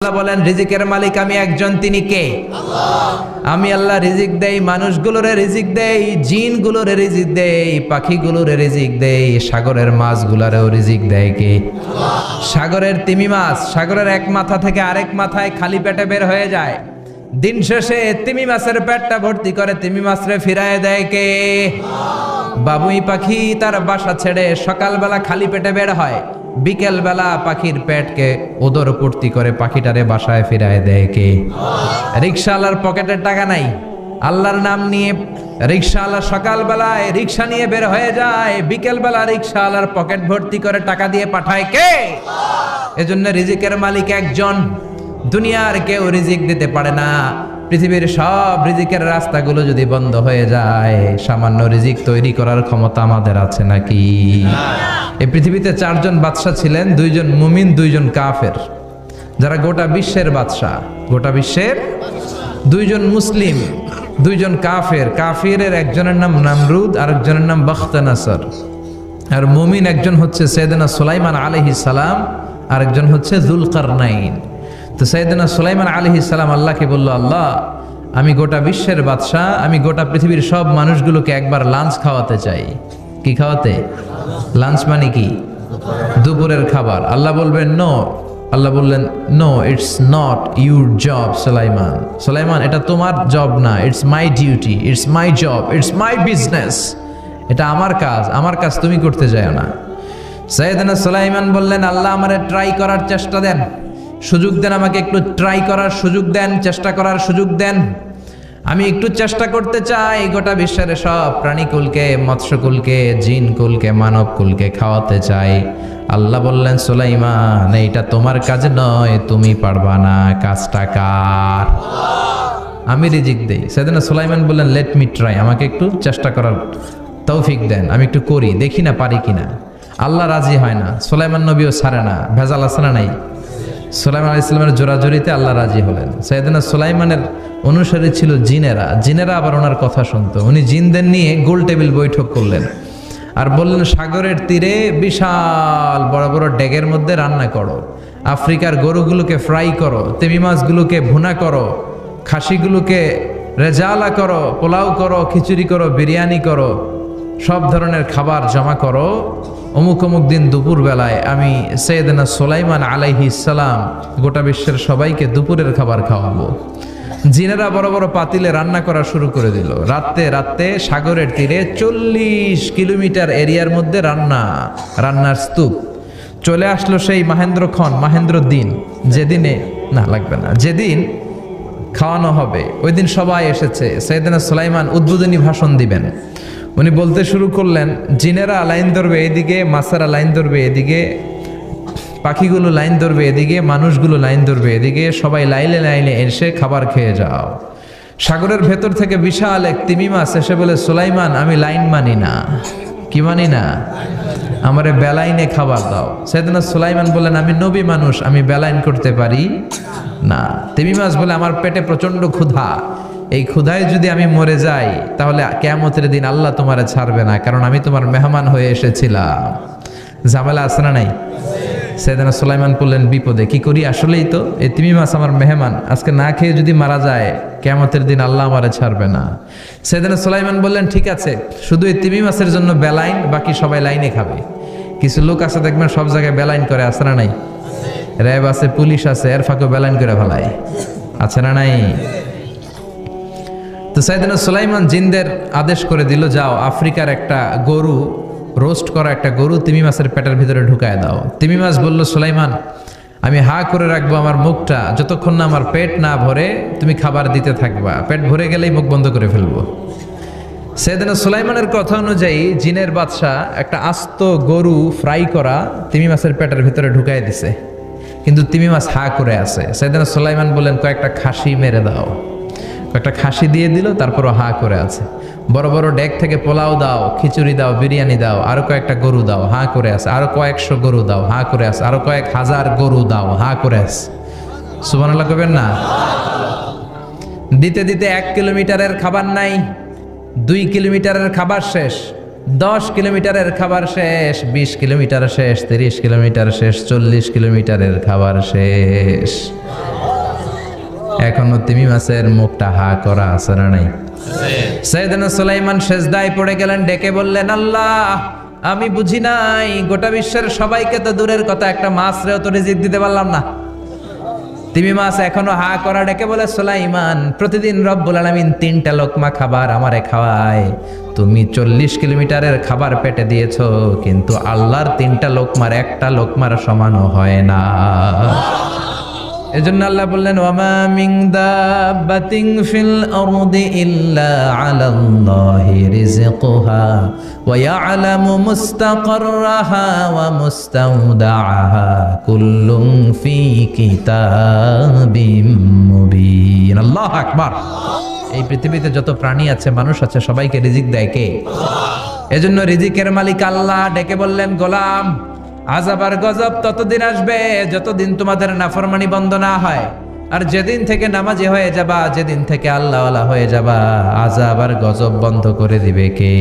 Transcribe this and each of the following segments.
আল্লাহ বলেন রিজিকের মালিক আমি একজন তিনি কে? আমি আল্লাহ রিজিক দেই মানুষগুলোরে রিজিক দেই জিনগুলোরে রিজিক দেই পাখিগুলোরে রিজিক দেই সাগরের মাছগুলারেও রিজিক দেয় কে? সাগরের তিমি মাছ সাগরের এক মাথা থেকে আরেক মাথায় খালি পেটে বের হয়ে যায়। দিন শেষে তিমি মাছের পেটটা ভর্তি করে তিমি মাছরে ফিরায় দেয় কে? বাবুই পাখি তার বাসা ছেড়ে সকালবেলা খালি পেটে বের হয়। বিকেল বেলা পাখির পেটকে ওদর পূর্তি করে পাখিটারে বাসায় ফিরায় দেয় কে? রিক্সাওয়ালার পকেটের টাকা নাই। আল্লাহর নাম নিয়ে রিক্সাওয়ালা সকালবেলায় রিক্সা নিয়ে বের হয়ে যায়। বিকেল বেলা রিক্সাওয়ালার পকেট ভর্তি করে টাকা দিয়ে পাঠায় কে? এজন্য রিজিকের মালিক একজন। দুনিয়ার কেউ রিজিক দিতে পারে না। পৃথিবীর সব রিজিকের রাস্তাগুলো যদি বন্ধ হয়ে যায় সামান্য রিজিক তৈরি করার ক্ষমতা আমাদের আছে নাকি? এই পৃথিবীতে চারজন বাদশা ছিলেন দুইজন মুমিন দুইজন কাফের। যারা গোটা বিশ্বের বাদশা গোটা বিশ্বের দুইজন মুসলিম দুইজন কাফের। কাফিরের একজনের নাম নামরুদ আর একজনের নাম বখতানাসর। আর মুমিন একজন হচ্ছে সৈয়দনা সুলাইমান আলহি সালাম আর একজন হচ্ছে জুলকারনাইন। তো সৈয়দনা সুলাইমান আলহি সালাম আল্লাহকে বলল, আল্লাহ, আমি গোটা বিশ্বের বাদশাহ, আমি গোটা পৃথিবীর সব মানুষগুলোকে একবার লাঞ্চ খাওয়াতে চাই। কি খাওয়াতে? লাঞ্চ মানে কি? দুপুরের খাবার। আল্লাহ বলবেন নো আল্লাহ বললেন no it's not your job Sulaiman. সুলাইমান, এটা তোমার জব না it's my duty it's my job it's my business এটা আমার কাজ আমার কাজ তুমি করতে যাও না। সৈয়দনা সুলাইমান বললেন, আল্লাহ আমারে ট্রাই করার চেষ্টা দেন। সুযোগ দেন আমাকে, একটু ট্রাই করার সুযোগ দেন, চেষ্টা করার সুযোগ দেন। আমি একটু চেষ্টা করতে চাই, গোটা বিশ্বের সব প্রাণীকুলকে মৎস্যকুলকে জিনকুলকে মানবকুলকে খাওয়াতে চাই। আল্লাহ বললেন, সুলাইমান, এইটা তোমার কাজ নয়, তুমি পারবা না, কাজটা কার? আমি রিজিক দেই। সেদিন সুলাইমান বললেন লেট মি ট্রাই আমাকে একটু চেষ্টা করার তৌফিক দেন, আমি একটু করি, দেখি না পারি কিনা। আল্লাহ রাজি হয় না, সুলাইমান নবীও সারে না, ভেজাল আছে না নাই? সুলাইমান আলি ইসলামের জোরাজোরিতে আল্লাহ রাজি হলেন। সৈয়দনা সুলাইমানের অনুসারী ছিল জিনেরা। জিনেরা আবার ওনার কথা শুনতো। উনি জিনদের নিয়ে গোল টেবিল বৈঠক করলেন। আর বললেন, সাগরের তীরে বিশাল বড় বড় ডেগের মধ্যে রান্না করো। আফ্রিকার গরুগুলোকে ফ্রাই করো। তেমি মাছগুলোকে ভুনা করো। খাসিগুলোকে রেজালা করো। পোলাও করো, খিচুড়ি করো, বিরিয়ানি করো। সব ধরনের খাবার জমা করো। অমুক অমুক দিন দুপুর বেলায় আমি সৈয়দনা সোলাইমান আলাইহি সালাম গোটা বিশ্বের সবাইকে দুপুরের খাবার খাওয়াবো। জিনেরা বড় বড় পাতিলে রান্না করা শুরু করে দিল। রাতে রাতে সাগরের তীরে চল্লিশ কিলোমিটার এরিয়ার মধ্যে রান্না, রান্নার স্তূপ। চলে আসলো সেই মাহেন্দ্র খন, মাহেন্দ্র দিন। যেদিনে, না, লাগবে না। যেদিন খাওয়ানো হবে, ওই দিন সবাই এসেছে। সৈয়দনা সোলাইমান উদ্বোধনী ভাষণ দিবেন। উনি বলতে শুরু করলেন, জিনেরা লাইন ধরবে এদিকে মাসারা লাইন ধরবে এদিকে, পাখিগুলো লাইন ধরবে এদিকে, মানুষগুলো লাইন ধরবে এদিকে, সবাই লাইনে লাইনে এসে খাবার খেয়ে যাও। সাগরের ভেতর থেকে বিশাল এক তিমি মাছ এসে বলে, সুলাইমান, আমি লাইন মানি না। কি মানি না? আমারে বেলাইনে খাবার দাও। সেদিনা সুলাইমান বলেন আমি নবী মানুষ, আমি বেলাইন করতে পারি না। তিমি মাছ বলে, আমার পেটে প্রচণ্ড ক্ষুধা। এই ক্ষুধায় যদি আমি মরে যাই, তাহলে কেমতের দিন আল্লাহ তোমারে ছাড়বে না, কারণ আমি তোমার মেহমান হয়ে এসেছিলাম। ঝামেলা আছে না নাই? সেদিনা সুলাইমান বললেন, বিপদে, কি করি? আসলেই তো, এই তিমি মাছ আমার মেহমান। আজকে না খেয়ে যদি মারা যায় কেমতের দিন আল্লাহ আমারে ছাড়বে না। সেদিনা সুলাইমান বললেন, ঠিক আছে, শুধু এই তিমি মাছের জন্য বেলাইন, বাকি সবাই লাইনে খাবে। কিছু লোক আছে, দেখবেন সব জায়গায় বেলাইন করে, আছে না নাই? র্যাব আছে, পুলিশ আছে, এর ফাঁকেও বেলাইন করে ফেলায়। আছে না নাই? তো সাইদিনা সুলাইমান জিনদের আদেশ করে দিল, যাও, আফ্রিকার একটা গরু, রোস্ট করা একটা গরু তিমি মাছের পেটের ভিতরে ঢুকায় দাও। তিমি মাছ বলল, সুলাইমান, আমি হা করে রাখব আমার মুখটা, যতক্ষণ না আমার পেট না ভরে তুমি খাবার দিতে থাকবা। পেট ভরে গেলেই মুখ বন্ধ করে ফেলব। সেদিন সুলাইমানের কথা অনুযায়ী জিনের বাদশাহ একটা আস্ত গরু ফ্রাই করা তিমি মাছের পেটের ভিতরে ঢুকাই দিছে। কিন্তু তিমি মাছ হা করে আছে। সেদিন সুলাইমান বললেন, কয়েকটা খাসি মেরে দাও। কয়েকটা খাসি দিয়ে দিল, তারপরও হা করে আছে। বড় বড় ডেক থেকে পোলাও দাও, খিচুড়ি দাও, বিরিয়ানি দাও, আরও কয়েকটা গরু দাও, হা করে আছে। আরও কয়েকশো গরু দাও, হা করে আছে। আরও কয়েক হাজার গরু দাও, হা করে আছে। সুবানাল্লাহ করবেন না? দিতে দিতে এক কিলোমিটারের খাবার নাই, দুই কিলোমিটারের খাবার শেষ, দশ কিলোমিটারের খাবার শেষ, বিশ কিলোমিটার শেষ, তিরিশ কিলোমিটার শেষ, চল্লিশ কিলোমিটারের খাবার শেষ। এখনও তিমি মাছের মুখটা হা করা আছে না নাই? সৈয়দনা সুলাইমান সেজদায় পড়ে গেলেন, ডেকে বললেন, আল্লাহ, আমি বুঝি নাই, গোটা বিশ্বের সবাইকে তো দূরের কথা, একটা মাছ রেও তো রিজিক দিতে পারলাম না। তিমি মাছ এখনও হা করা ডেকে বলে, সুলাইমান, প্রতিদিন রব্বুল আলামিন তিনটা লোকমা খাবার আমারে খাওয়ায়। তুমি চল্লিশ কিলোমিটারের খাবার পেটে দিয়েছ, কিন্তু আল্লাহর তিনটা লোকমার, একটা লোকমার সমানও হয় না। এজন্য আল্লাহ বললেন, ওয়ামা মিন দাব্বাতিন ফিল আরদি ইল্লা আলাল্লাহি রিজকুহা ওয়া ইয়ালামু মুস্তাকাররাহা ওয়া মুস্তাওদাআহা কুল্লুম ফি কিতাবিম মুবিন। আল্লাহু আকবার। এই পৃথিবীতে যত প্রাণী আছে, মানুষ আছে, সবাইকে রিজিক দেয় কে? এজন্য রিজিকের মালিক আল্লাহ ডেকে বললেন, গোলাম আজাব আর গজব ততদিন আসবে যতদিন তোমাদের নাফরমানি বন্ধ না হয়। আর যেদিন থেকে নামাজি হয়ে যাবা যেদিন থেকে আল্লাহওয়ালা হয়ে যাবা আজাব আর গজব বন্ধ করে দিবে কে?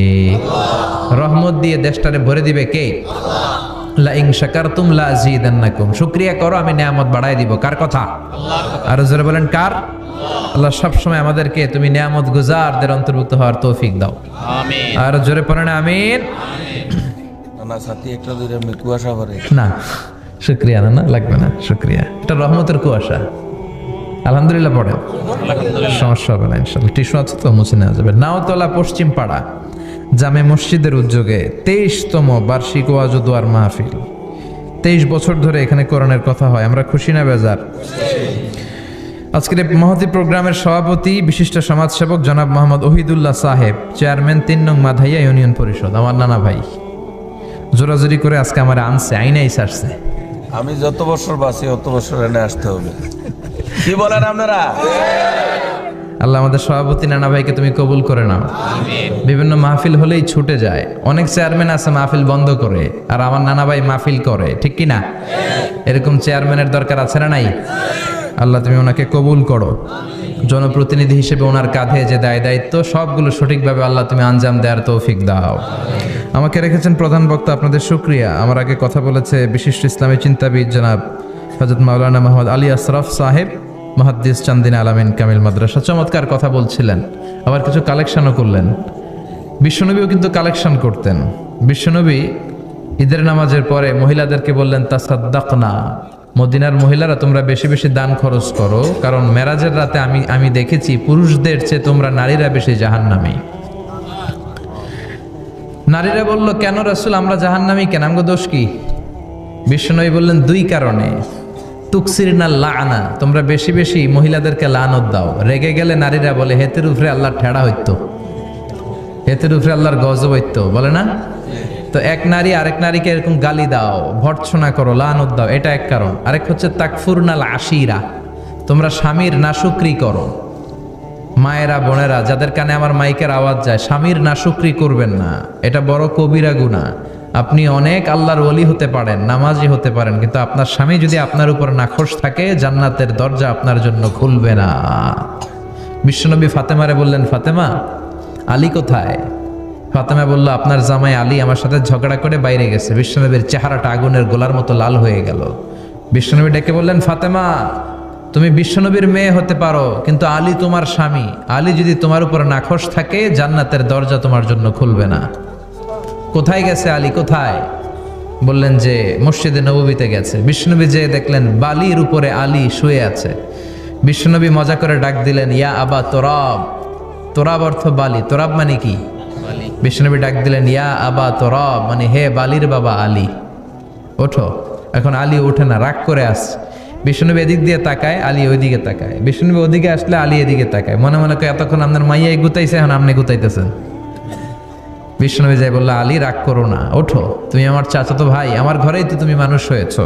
রহমত দিয়ে দেশটারে ভরে দিবে কে? লা ইন শাকারতুম লা আযীদান্নাকুম শুকরিয়া করো আমি নিয়ামত বাড়াই দিব। কার কথা? আর জোরে বলেন কার? আল্লাহ সব সময় আমাদেরকে তুমি নিয়ামত গুজারদের অন্তর্ভুক্ত হওয়ার তৌফিক দাও। আমিন। আর জোরে পড়েন আমিন? সাথী একটা দুইটা আমি কুয়াশা করে না শুক্রিয়া না না লাগবে না শুক্রিয়া। এটা রহমতের কুয়াশা। আলহামদুলিল্লাহ পড়েন সমস্যা হবে না ইনশাল্লাহ টিস্যু আছে তো মুছে নেওয়া যাবে। নাওতলা পশ্চিম পাড়া জামে মসজিদের উদ্যোগে তেইশতম বার্ষিক ওয়াজ দোয়ার মাহফিল। তেইশ বছর ধরে এখানে কোরআনের কথা হয় আমরা খুশি না বেজার? আজকের এই মহতি প্রোগ্রামের সভাপতি বিশিষ্ট সমাজসেবক জনাব মোহাম্মদ ওহিদুল্লাহ সাহেব চেয়ারম্যান তিন নং মাধাইয়া ইউনিয়ন পরিষদ। আমার নানা ভাই। জোরাজোরি করে আজকে আমার আনছে আইনাই সারছে। আমি যত বছর বাঁচি অত বছর এনে আসতে হবে। কি বলেন আপনারা? আল্লাহ আমাদের সভাপতি নানা ভাইকে তুমি কবুল করে নাও। বিভিন্ন মাহফিল হলেই ছুটে যায়। অনেক চেয়ারম্যান আছে মাহফিল বন্ধ করে আর আমার নানা ভাই মাহফিল করে ঠিক কি না এরকম চেয়ারম্যানের দরকার আছে না নাই? আল্লাহ তুমি ওনাকে কবুল করো। জনপ্রতিনিধি হিসেবে ওনার কাঁধে যে দায় দায়িত্ব, সবগুলো সঠিকভাবে আল্লাহ তুমি আঞ্জাম দেওয়ার তৌফিক দাও। আমাকে রেখেছেন প্রধান বক্তা, আপনাদের শুক্রিয়া। আমার আগে কথা বলেছে বিশিষ্ট ইসলামী চিন্তাবিদ জনাব হজরত মাওলানা মোহাম্মদ আলী আশরাফ সাহেব, মহাদ্দিস চান্দিন আলামিন কামিল মাদ্রাসা। চমৎকার কথা বলছিলেন। আবার কিছু কালেকশনও করলেন। বিশ্বনবীও কিন্তু কালেকশন করতেন। বিশ্বনবী ঈদের নামাজের পরে মহিলাদেরকে বললেন তা সাদ্দাক না মদিনার মহিলারা তোমরা বেশি বেশি দান খরচ করো, কারণ মেরাজের রাতে আমি আমি দেখেছি পুরুষদের চেয়ে তোমরা নারীরা বেশি জাহান্নামী। নারীরা বলল, কেন রাসূল, আমরা জাহান্নামী কেন? আমগো দোষ কি? বিশ্বনবী বললেন, দুই কারণে। তুকসির না লানা, তোমরা বেশি বেশি মহিলাদেরকে লানত দাও। রেগে গেলে নারীরা বলে, হেতের উপরে আল্লাহর ঠেড়া হইতো। হেতের উপরে আল্লাহর গজব হইতো। বলে না? তো এক নারী আরেক নারীকে এরকম গালি দাও, ভর্ৎসনা করো, লানত দাও, এটা এক কারণ। আরেক হচ্ছে তাকফুরনাল আশিরা। তোমরা স্বামীর নাশুক্রি করো। মায়েরা, বোনেরা, যাদের কানে আমার মাইকের আওয়াজ যায়, স্বামীর নাশুক্রি করবেন না। এটা বড় কবিরা গুণা আপনি অনেক আল্লাহর ওলি হতে পারেন, নামাজি হতে পারেন, কিন্তু আপনার স্বামী যদি আপনার উপর নাখোশ থাকে, জান্নাতের দরজা আপনার জন্য খুলবে না। বিশ্বনবী ফাতেমারে বললেন, ফাতেমা, আলী কোথায়? ফাতেমা বলল, আপনার জামাই আলী আমার সাথে ঝগড়া করে বাইরে গেছে। বিশ্বনবীর চেহারাটা আগুনের গোলার মতো লাল হয়ে গেল। বিশ্বনবী ডেকে বললেন, ফাতেমা, তুমি বিশ্বনবীর মেয়ে হতে পারো, কিন্তু আলী তোমার স্বামী। আলী যদি তোমার উপর নাখোশ থাকে, জান্নাতের দরজা তোমার জন্য খুলবে না। কোথায় গেছে আলী? কোথায়? বললেন যে, মসজিদে নবীতে গেছে। বিষ্ণুনবী যে দেখলেন, বালির উপরে আলী শুয়ে আছে। বিষ্ণুনবী মজা করে ডাক দিলেন, ইয়া আবা তোরাব। তোরাব অর্থ বালি। তোরাব মানে কি? বিষ্ণুনবী ডাক দিলেন, ইয়া আবা তোরাব মানে হে বালির বাবা আলী। ওঠো, এখন আলী ওঠে না, রাগ করে আসছে বিষ্ণুনবী এদিক দিয়ে তাকায়, আলী ওইদিকে তাকায়। বিষ্ণুনবী ওদিকে আসলে আলী এদিকে তাকায়। মনে মনে করে এতক্ষণ আপনার মাইয়াই গুতাইছে, এখন আপনি গুতাইতেছেন। বিষ্ণুনবী যাই বলল, আলী, রাগ করো না, ওঠো। তুমি আমার চাচাতো ভাই, আমার ঘরেই তো তুমি মানুষ হয়েছো।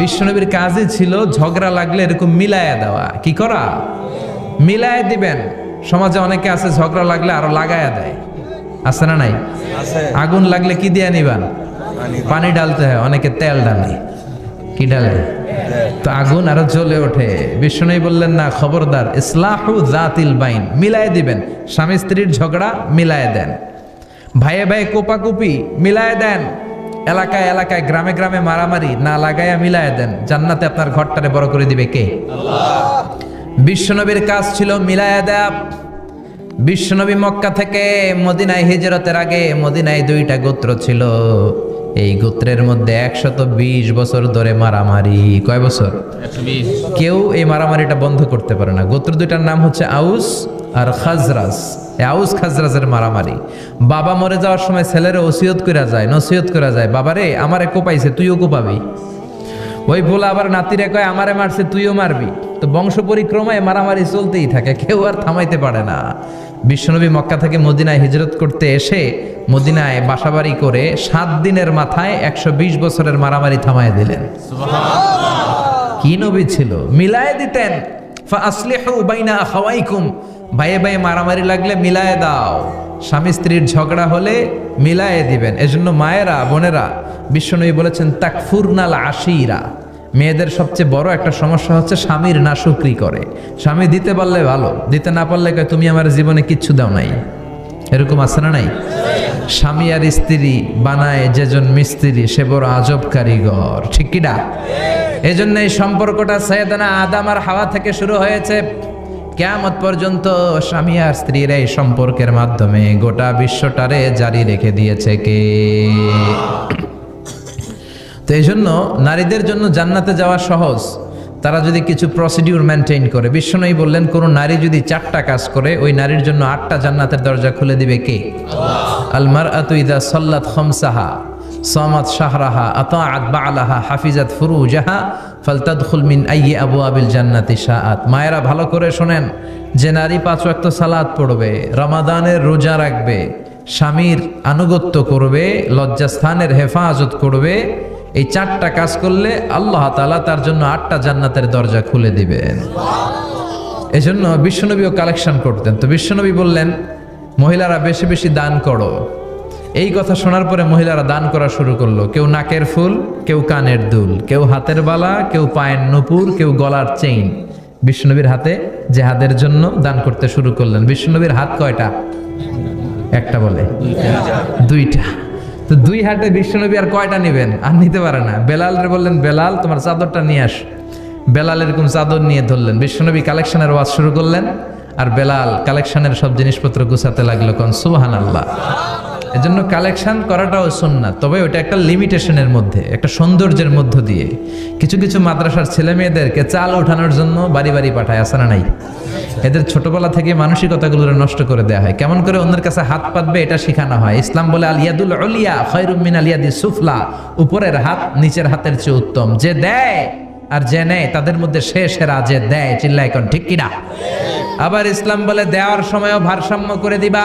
বিশ্বনবীর কাজই ছিল ঝগড়া লাগলে এরকম মিলায়া দেওয়া। কি করা? মিলায় দিবেন। সমাজে অনেকে আছে ঝগড়া লাগলে আরও লাগায়া দেয়। আছে না নাই? আগুন লাগলে কি দিয়ে নিবান? পানি ডালতে হয় অনেকে তেল ডালে। কি ডালে? তো আগুন আরও জ্বলে ওঠে। বিষ্ণু বললেন না খবরদার ইসলাহু জাতিল বাইন। মিলায় দিবেন। স্বামী স্ত্রীর ঝগড়া মিলায় দেন। ভাইয়ে ভাইয়ে কোপাকুপি মিলায় দেন। এলাকায় এলাকায় গ্রামে গ্রামে মারামারি না লাগাইয়া মিলায় দেন। জান্নাতে আপনার ঘরটারে বড় করে দিবে কে? বিশ্বনবীর কাজ ছিল মিলায়া দেয়া। বিশ্বনবী মক্কা থেকে মদিনায় হিজরতের আগে মদিনায় দুইটা গোত্র ছিল। এই গোত্রের মধ্যে একশত বিশ বছর ধরে মারামারি। কয় বছর? কেউ এই মারামারিটা বন্ধ করতে পারে না। গোত্র দুইটার নাম হচ্ছে আউস আর খাজরাজ। এই আউস খাজরাজের মারামারি। বাবা মরে যাওয়ার সময় ছেলের ওসিয়ত করা যায় নসিয়ত করা যায় বাবারে আমারে কোপাইছে তুইও কোপাবি? ওই বলে আবার নাতিরে কয় আমারে মারছে তুইও মারবি? তো বংশ পরিক্রমায় মারামারি চলতেই থাকে কেউ আর থামাইতে পারে না। বিশ্বনবী মক্কা থেকে মদিনায় হিজরত করতে এসে মদিনায় বাসাবাড়ি করে সাত দিনের মাথায় একশো বিশ বছরের মারামারি থামায় দিলেন। কি নবী ছিল? মিলায় দিতেন ফাসলিহু বাইনা আখাওয়াইকুম। ভাইয়ে ভাইয়ে মারামারি লাগলে মিলায় দাও। স্বামী স্ত্রীর ঝগড়া হলে মিলায়ে দিবেন। এজন্য মায়েরা, বোনেরা, বিশ্বনবী বলেছেন, তাকফুরনাল আশিরা। মেয়েদের সবচেয়ে বড় একটা সমস্যা হচ্ছে স্বামীর নাশুকরি করে। স্বামী দিতে পারলে ভালো, দিতে না পারলে তুমি আমার জীবনে কিচ্ছু দাও নাই। এরকম আছে না নাই? স্বামী আর স্ত্রী বানায় যেজন মিস্ত্রি, সে বড় আজব কারিগর। ঠিক কিনা এই জন্য এই সম্পর্কটা সৈয়দনা আদাম আর হাওয়া থেকে শুরু হয়েছে। কেয়ামত পর্যন্ত স্বামী আর স্ত্রীর এই সম্পর্কের মাধ্যমে গোটা বিশ্বটারে জারি রেখে দিয়েছে কে? তো এই জন্য নারীদের জন্য জান্নাতে যাওয়া সহজ। তারা যদি কিছু প্রসিডিউর মেনটেন করে। বিশ্বনয়ী বললেন কোনো নারী যদি চারটা কাজ করে ওই নারীর জন্য আটটা জান্নাতের দরজা খুলে দিবে কে? আলমার আতুইদা সল্লাত খমসাহা সামাত শাহরাহা আতাআত আলাহা হাফিজাত ফুরুজাহা ফালতাদখুল মিন আইয়ি আবওয়াবিল জান্নাতি শাআত। মায়েরা ভালো করে শোনেন, যে নারী পাঁচ ওয়াক্ত সালাত পড়বে, রমাদানের রোজা রাখবে, স্বামীর আনুগত্য করবে, লজ্জাস্থানের হেফাজত করবে, এই চারটা কাজ করলে আল্লাহ তাআলা তার জন্য আটটা জান্নাতের দরজা খুলে দিবেন। এজন্য বিশ্বনবীও কালেকশন করতেন। তো বিশ্বনবী বললেন, মহিলারা বেশি বেশি দান করো। এই কথা শোনার পরে মহিলারা দান করা শুরু করল। কেউ নাকের ফুল, কেউ কানের দুল, কেউ হাতের বালা, কেউ পায়ের নুপুর, কেউ গলার চেইন। বিষ্ণুনবীর হাতে জেহাদের জন্য দান করতে শুরু করলেন। বিষ্ণুনবীর হাত কয়টা? একটা বলে। দুইটা। তো দুই হাতে বিশ্বনবী আর কয়টা নেবেন? আর নিতে পারে না। বেলাল বললেন, বেলাল, তোমার চাদরটা নিয়ে আস। বেলাল এরকম চাদর নিয়ে ধরলেন। বিশ্বনবী কালেকশনের ওয়াজ শুরু করলেন। আর বেলাল কালেকশনের সব জিনিসপত্র গুছাতে লাগল। কোন সুবাহান আল্লাহ এজন্য কালেকশন করাটাও সুন্নাত, তবে ওটা একটা লিমিটেশনের মধ্যে, একটা সৌন্দর্যের মধ্য দিয়ে। কিছু কিছু মাদ্রাসার ছেলে মেয়েদেরকে চাল ওঠানোর জন্য বাড়ি বাড়ি পাঠায় আসে না নাই? এদের ছোটবেলা থেকে মানসিকতাগুলো নষ্ট করে দেওয়া হয়। কেমন করে অন্যের কাছে হাত পাতবে এটা শেখানো হয়। ইসলাম বলে আলিয়াদুল অলিয়া খৈরুমিন আলিয়াদি সুফলা। উপরের হাত নিচের হাতের চেয়ে উত্তম। যে দেয় আর যে নেয়, তাদের মধ্যে সে সেরা, যে দেয় চিল্লা এখন ঠিক কিনা? আবার ইসলাম বলে, দেওয়ার সময়ও ভারসাম্য করে দিবা।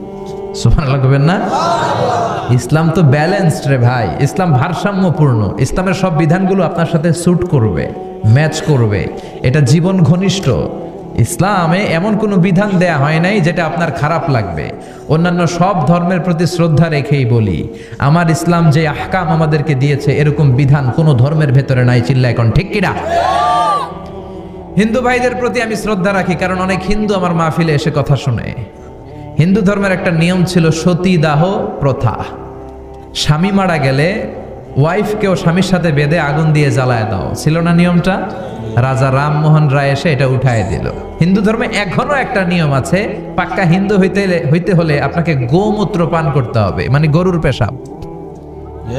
করবেন না? ইসলাম তো ব্যালেন্সড রে ভাই। ইসলাম ভারসাম্যপূর্ণ। ইসলামের সব বিধানগুলো আপনার সাথে স্যুট করবে ম্যাচ করবে। এটা জীবন ঘনিষ্ঠ। ইসলামে এমন কোনো বিধান দেয়া হয় নাই যেটা আপনার খারাপ লাগবে। অন্যান্য সব ধর্মের প্রতি শ্রদ্ধা রেখেই বলি, আমার ইসলাম যে আহকাম আমাদেরকে দিয়েছে, এরকম বিধান কোনো ধর্মের ভেতরে নাই, চিল্লা এখন, ঠিক কিনা? হিন্দু ভাইদের প্রতি আমি শ্রদ্ধা রাখি, কারণ অনেক হিন্দু আমার মাহফিলে এসে কথা শুনে। হিন্দু ধর্মের একটা নিয়ম ছিল সতীদাহ প্রথা। স্বামী মারা গেলে ওয়াইফকেও স্বামীর সাথে বেঁধে আগুন দিয়ে জ্বালায় দাও। ছিল না নিয়মটা? রাজা রামমোহন রায় এসে এটা উঠায় দিল। হিন্দু ধর্মে এখনও একটা নিয়ম আছে পাক্কা হিন্দু হইতে হইতে হলে আপনাকে গোমূত্র পান করতে হবে মানে গরুর পেশাব।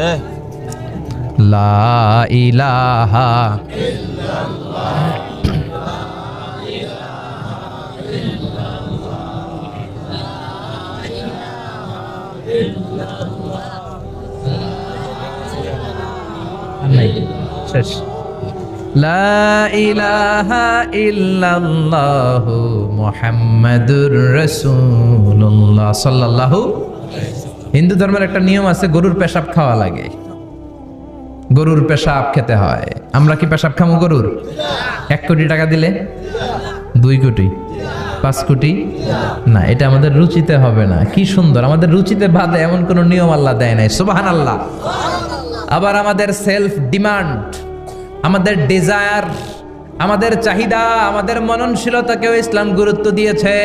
এ, লা ইলাহা লা ইলাহা হিন্দু ধর্মের একটা নিয়ম আছে, গরুর পেশাব খাওয়া লাগে। গরুর পেশাব খেতে হয়। আমরা কি পেশাব খামো গরুর? এক কোটি টাকা দিলে? দুই কোটি? পাঁচ কোটি? না, এটা আমাদের রুচিতে হবে না। কি সুন্দর, আমাদের রুচিতে বাদে এমন কোনো নিয়ম আল্লাহ দেয় নাই। সুবাহান আল্লাহ আবার আমাদের সেলফ ডিমান্ড আমাদের ডিজায়ার আমাদের চাহিদা, আমাদের মননশীলতাকেও ইসলাম গুরুত্ব দিয়েছে।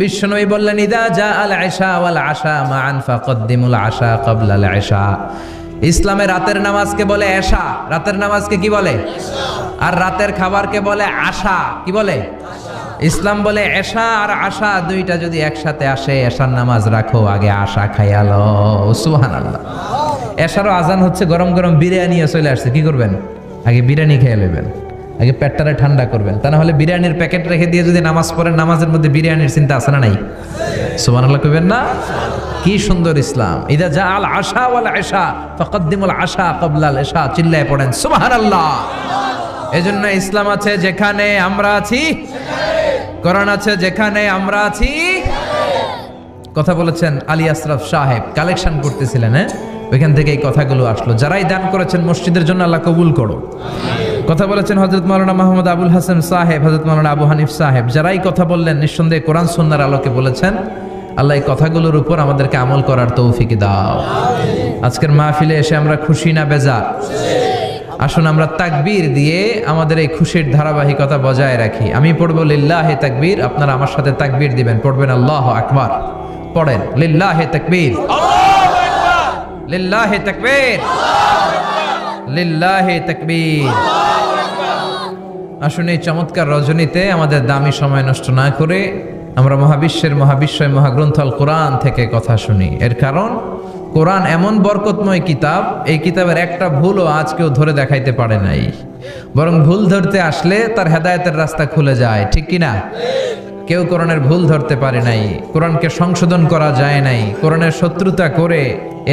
বিশ্বনবী বললেন, ইদা যা আল আশা ওয়াল আশা মান ফাকদ্দিমুল আশা ক্বাবলা আল আশা ইসলামে রাতের নামাজকে বলে এশা, রাতের নামাজকে কি বলে? আর রাতের খাবারকে বলে আশা, কি বলে? ইসলাম বলে এশা আর আশা দুইটা যদি একসাথে আসে, এশার নামাজ রাখো, আগে আশা খাইয়ালো সুহান আল্লাহ এশারও আজান হচ্ছে গরম গরম বিরিয়ানি চলে আসছে, কি করবেন? আগে বিরিয়ানি খেয়ে নেবেন। আগে পেটটারে ঠান্ডা করবেন। তা না হলে বিরিয়ানির প্যাকেট রেখে দিয়ে যদি নামাজ পড়েন, নামাজের মধ্যে বিরিয়ানির চিন্তা আছে না নাই? সুবান আল্লাহ কবেন না? কি সুন্দর ইসলাম। ইদা যা আল আশা ওয়াল আশা ফাকাদ্দিমুল আশা ক্বাবলা আল আশা চিল্লায় পড়েন, সুবহানাল্লাহ। এজন্য ইসলাম আছে যেখানে আমরা আছি। কোরআন আছে যেখানে আমরা আছি। কথা বলেছেন আলী আশরাফ সাহেব, কালেকশন করতেছিলেন হ্যাঁ? ওইখান থেকে এই কথাগুলো আসলো। যারাই দান করেছেন মসজিদের জন্য আল্লাহ কবুল করো কথা বলেছেন হজরত মাওলানা মাহমুদ আবুল হাসান সাহেব হজরত মাওলানা আবু হানিফ সাহেব। যারাই কথা বললেন, নিঃসন্দেহে কোরআন সন্ন্যার আলোকে বলেছেন, আল্লাহ এই কথাগুলোর উপর আমাদেরকে আমল করার তৌফিক দাও। আজকের মাহফিলে এসে আমরা খুশি না বেজা আসুন আমরা তাকবীর দিয়ে আমাদের এই খুশির ধারাবাহিকতা বজায় রাখি। আমি পড়ব লিল্লাহে তাকবীর, আপনারা আমার সাথে তাকবীর দিবেন। পড়বেন আল্লাহ আকবার। পড়েন, লিল্লাহে তাকবীর। লিল্লাহে তাকবীর। লিল্লাহে তাকবীর। আসুন এই চমৎকার রজনীতে আমাদের দামি সময় নষ্ট না করে আমরা মহাবিশ্বের মহাবিশ্বয় মহাগ্রন্থ আল কোরআন থেকে কথা শুনি। এর কারণ, কোরআন এমন বরকতময় কিতাব, এই কিতাবের একটা ভুলও আজ কেউ ধরে দেখাইতে পারে নাই। বরং ভুল ধরতে আসলে তার হেদায়তের রাস্তা খুলে যায়, ঠিক কি না? কেউ কোরআনের ভুল ধরতে পারে নাই, কোরআনকে সংশোধন করা যায় নাই, কোরআনের শত্রুতা করে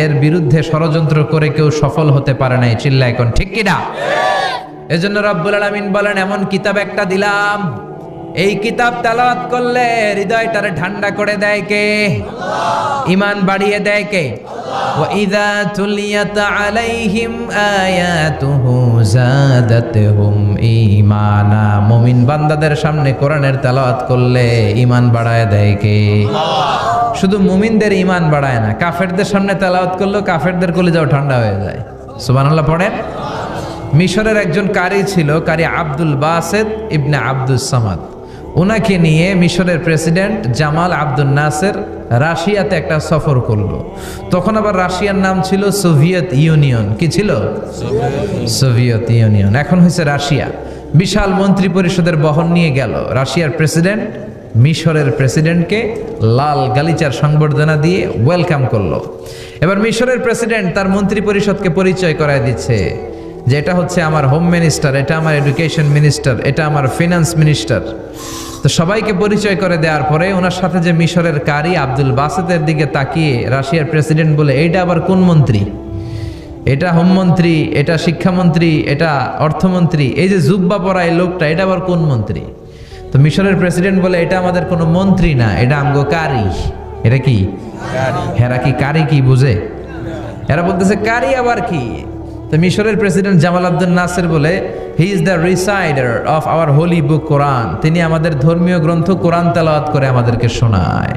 এর বিরুদ্ধে ষড়যন্ত্র করে কেউ সফল হতে পারে নাই চিল্লা এখন ঠিক কি না? এজন্য রব্বুল আলামিন বলেন এমন কিতাব একটা দিলাম এই কিতাব তেলাওয়াত করলে হৃদয়টারে ঠান্ডা করে দেয় কে ইমান বাড়িয়ে দেয় কে وَإِذَا تُلِيَتْ عَلَيْهِمْ آيَاتُهُ زَادَتْهُمْ ঈমানা মুমিন বান্দাদের সামনে কোরআনের তেলাওয়াত করলে ঈমান বাড়ায় দেয় কে শুধু মুমিনদের ঈমান বাড়ায় না কাফেরদের সামনে তেলাওয়াত করলেও কাফেরদের কলিজাও ঠান্ডা হয়ে যায় সুবহানাল্লাহ পড়েন মিশরের একজন কারি ছিল, কারি আব্দুল বাসেদ ইবনে আব্দুল সামাদ। ওনাকে নিয়ে মিশরের প্রেসিডেন্ট জামাল আব্দুল নাসের রাশিয়াতে একটা সফর করল। তখন আবার রাশিয়ার নাম ছিল সোভিয়েত ইউনিয়ন। কি ছিল? Soviet Union. এখন হয়েছে রাশিয়া। বিশাল মন্ত্রী পরিষদের বহন নিয়ে গেল। রাশিয়ার প্রেসিডেন্ট মিশরের প্রেসিডেন্টকে লাল গালিচার সংবর্ধনা দিয়ে ওয়েলকাম করল। এবার মিশরের প্রেসিডেন্ট তার মন্ত্রী পরিষদকে পরিচয় করায় দিচ্ছে। যে এটা হচ্ছে আমার হোম মিনিস্টার এটা আমার এডুকেশন মিনিস্টার এটা আমার ফিনান্স মিনিস্টার তো সবাইকে পরিচয় করে দেওয়ার পরে ওনার সাথে যে মিশরের কারি আব্দুল বাসেতের দিকে তাকিয়ে রাশিয়ার প্রেসিডেন্ট বলে এইটা আবার কোন মন্ত্রী? এটা হোমমন্ত্রী এটা শিক্ষামন্ত্রী এটা অর্থমন্ত্রী এই যে জুব্বা পরা এই লোকটা এটা আবার কোন মন্ত্রী? তো মিশরের প্রেসিডেন্ট বলে এটা আমাদের কোনো মন্ত্রী না এটা আমগো কারি। এটা কি? হেরা কি কারি কি বুঝে? এরা বলতেছে কারি আবার কি? তো মিশরের প্রেসিডেন্ট জামাল আব্দুল নাসের বলে he is the reciter of our holy book Quran তিনি আমাদের ধর্মীয় গ্রন্থ কোরআন তেলাওয়াত করে আমাদেরকে শোনায়।